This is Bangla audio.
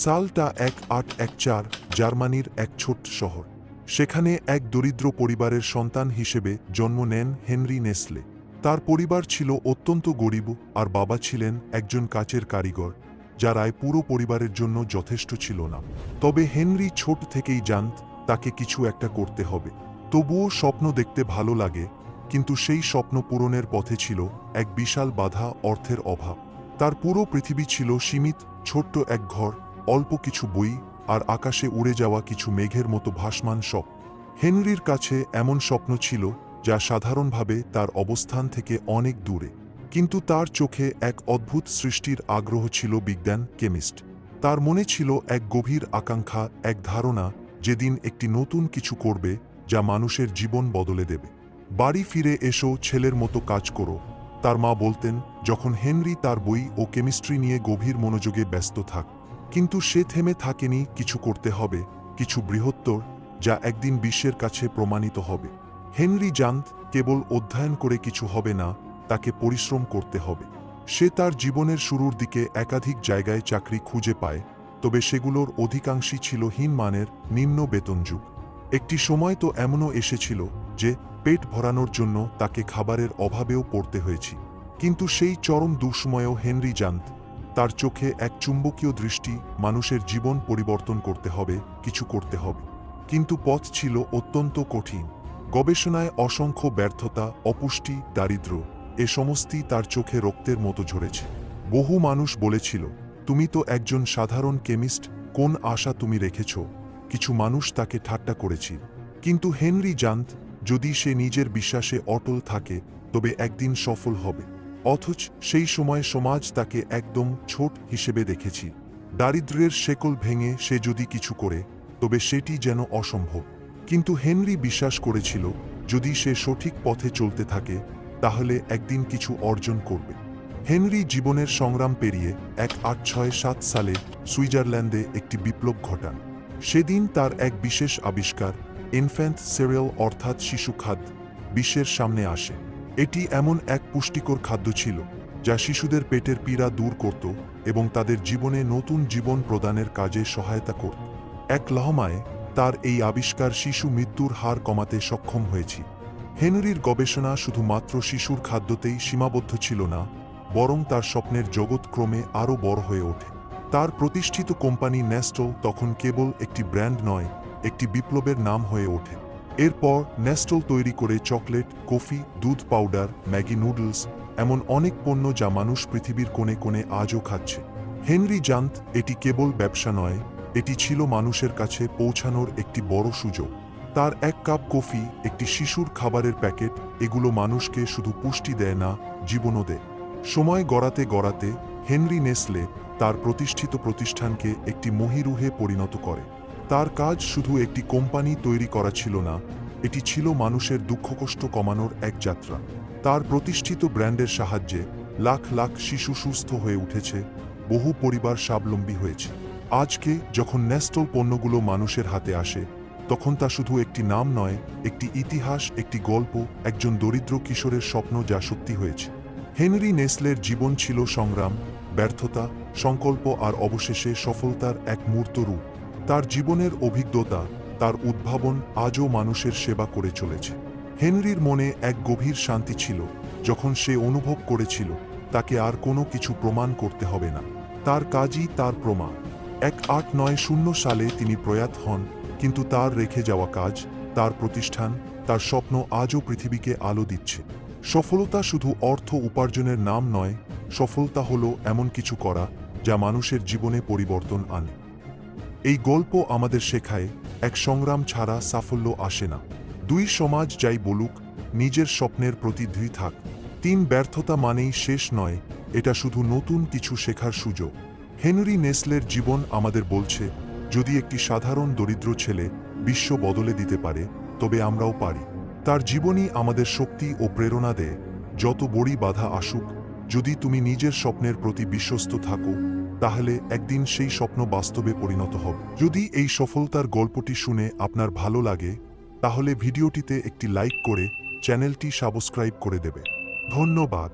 সালটা এক আট এক চার, জার্মানির এক ছোট্ট শহর। সেখানে এক দরিদ্র পরিবারের সন্তান হিসেবে জন্ম নেন হেনরি নেসলে। তার পরিবার ছিল অত্যন্ত গরিব আর বাবা ছিলেন একজন কাচের কারিগর যার আয় পুরো পরিবারের জন্য যথেষ্ট ছিল না। তবে হেনরি ছোট থেকেই জানত তাকে কিছু একটা করতে হবে। তবুও স্বপ্ন দেখতে ভালো লাগে, কিন্তু সেই স্বপ্ন পূরণের পথে ছিল এক বিশাল বাধা অর্থের অভাব। তার পুরো পৃথিবী ছিল সীমিত, ছোট্ট এক ঘর অল্প কিছু বই আর আকাশে উড়ে যাওয়া কিছু মেঘের মতো ভাসমান সব হেনরির কাছে এমন স্বপ্ন ছিল যা সাধারণভাবে তার অবস্থান থেকে অনেক দূরে। কিন্তু তার চোখে এক অদ্ভুত সৃষ্টির আগ্রহ ছিল বিজ্ঞান কেমিস্ট। তার মনে ছিল এক গভীর আকাঙ্ক্ষা, এক ধারণা যেদিন একটি নতুন কিছু করবে যা মানুষের জীবন বদলে দেবে। বাড়ি ফিরে এসো, ছেলের মতো কাজ করো, তার মা বলতেন, যখন হেনরি তার বই ও কেমিস্ট্রি নিয়ে গভীর মনোযোগে ব্যস্ত থাক। কিন্তু সে থেমে থাকেনি, কিছু করতে হবে, কিছু বৃহত্তর, যা একদিন বিশ্বের কাছে প্রমাণিত হবে। হেনরি জানত কেবল অধ্যয়ন করে কিছু হবে না, তাকে পরিশ্রম করতে হবে। সে তার জীবনের শুরুর দিকে একাধিক জায়গায় চাকরি খুঁজে পায়, তবে সেগুলোর অধিকাংশই ছিল হীনমানের নিম্ন বেতনযুগ একটি সময় তো এমনও এসেছিল যে পেট ভরানোর জন্য তাকে খাবারের অভাবেও পড়তে হয়েছি। কিন্তু সেই চরম দুঃসময়েও হেনরি জানত তার চোখে এক চুম্বকীয় দৃষ্টি মানুষের জীবন পরিবর্তন করতে হবে, কিছু করতে হবে। কিন্তু পথ ছিল অত্যন্ত কঠিন। গবেষণায় অসংখ্য ব্যর্থতা, অপুষ্টি দারিদ্র এ সমস্তই তার চোখে রক্তের মতো ঝরেছে। বহু মানুষ বলেছিল, তুমি তো একজন সাধারণ কেমিস্ট, কোন আশা তুমি রেখেছ? কিছু মানুষ তাকে ঠাট্টা করেছিল। কিন্তু হেনরি জানত যদি সে নিজের বিশ্বাসে অটল থাকে, তবে একদিন সফল হবে। অথচ সেই সময় সমাজ তাকে একদম ছোট হিসেবে দেখেছি। দারিদ্র্যের শেকল ভেঙে সে যদি কিছু করে, তবে সেটি যেন অসম্ভব। কিন্তু হেনরি বিশ্বাস করেছিল, যদি সে সঠিক পথে চলতে থাকে, তাহলে একদিন কিছু অর্জন করবে। হেনরি জীবনের সংগ্রাম পেরিয়ে এক আট ছয় সাত সালে সুইজারল্যান্ডে একটি বিপ্লব ঘটান। সেদিন তার এক বিশেষ আবিষ্কার, ইনফ্যান্ট সিরিয়াল অর্থাৎ শিশু খাদ্য, বিশ্বের সামনে আসে। এটি এমন এক পুষ্টিকর খাদ্য ছিল, যা শিশুদের পেটের পীড়া দূর করত এবং তাদের জীবনে নতুন জীবন প্রদানের কাজে সহায়তা করত। এক লহমায় তার এই আবিষ্কার শিশু মৃত্যুর হার কমাতে সক্ষম হয়েছে। হেনরির গবেষণা শুধুমাত্র শিশুর খাদ্যতেই সীমাবদ্ধ ছিল না, বরং তার স্বপ্নের জগৎ ক্রমে আরও বড় হয়ে ওঠে। তার প্রতিষ্ঠিত কোম্পানি নেস্টল তখন কেবল একটি ব্র্যান্ড নয়, একটি বিপ্লবের নাম হয়ে ওঠে। এরপর নেস্টল তৈরি করে চকলেট, কফি, দুধ পাউডার, ম্যাগি নুডলস, এমন অনেক পণ্য যা মানুষ পৃথিবীর কোণে কোণে আজও খাচ্ছে। হেনরি জান্ত এটি কেবল ব্যবসা নয়, এটি ছিল মানুষের কাছে পৌঁছানোর একটি বড় সুযোগ। তার এক কাপ কফি, একটি শিশুর খাবারের প্যাকেট, এগুলো মানুষকে শুধু পুষ্টি দেয় না, জীবনও দেয়। সময় গড়াতে গড়াতে হেনরি নেসলে তার প্রতিষ্ঠিত প্রতিষ্ঠানকে একটি মহিরুহে পরিণত করে। তার কাজ শুধু একটি কোম্পানি তৈরি করা ছিল না, এটি ছিল মানুষের দুঃখকষ্ট কমানোর এক যাত্রা। তার প্রতিষ্ঠিত ব্র্যান্ডের সাহায্যে লাখ লাখ শিশু সুস্থ হয়ে উঠেছে, বহু পরিবার স্বাবলম্বী হয়েছে। আজকে যখন ন্যাস্টল পণ্যগুলো মানুষের হাতে আসে, তখন তা শুধু একটি নাম নয়, একটি ইতিহাস, একটি গল্প, একজন দরিদ্র কিশোরের স্বপ্ন যা সত্যি হয়েছে। হেনরি নেসলের জীবন ছিল সংগ্রাম, ব্যর্থতা, সংকল্প আর অবশেষে সফলতার এক মূর্ত রূপ। তার জীবনের অভিজ্ঞতা, তার উদ্ভাবন আজও মানুষের সেবা করে চলেছে। হেনরির মনে এক গভীর শান্তি ছিল, যখন সে অনুভব করেছিল, তাকে আর কোনো কিছু প্রমাণ করতে হবে না। তার কাজই তার প্রমাণ। এক আট নয় শূন্য সালে তিনি প্রয়াত হন, কিন্তু তার রেখে যাওয়া কাজ, তার প্রতিষ্ঠান, তার স্বপ্ন আজও পৃথিবীকে আলো দিচ্ছে। সফলতা শুধু অর্থ উপার্জনের নাম নয়, সফলতা হলো এমন কিছু করা, যা মানুষের জীবনে পরিবর্তন আনে। এই গল্প আমাদের শেখায় এক সংগ্রাম ছাড়া সাফল্য আসে না। দুই সমাজ যাই বলুক, নিজের স্বপ্নের প্রতি দৃঢ় থাক। তিন ব্যর্থতা মানেই শেষ নয়, এটা শুধু নতুন কিছু শেখার সুযোগ। হেনরি নেসলের জীবন আমাদের বলছে, যদি একটি সাধারণ দরিদ্র ছেলে বিশ্ব বদলে দিতে পারে, তবে আমরাও পারি। তার জীবনই আমাদের শক্তি ও প্রেরণা দেয়। যত বড়ি বাধা আসুক, যদি তুমি নিজের স্বপ্নের প্রতি বিশ্বস্ত থাকো তাহলে একদিন সেই স্বপ্ন বাস্তবে পরিণত হবে যদি এই সফলতার গল্পটি শুনে আপনার ভালো লাগে, তাহলে ভিডিওটিতে একটি লাইক করে চ্যানেলটি সাবস্ক্রাইব করে দেবে। ধন্যবাদ।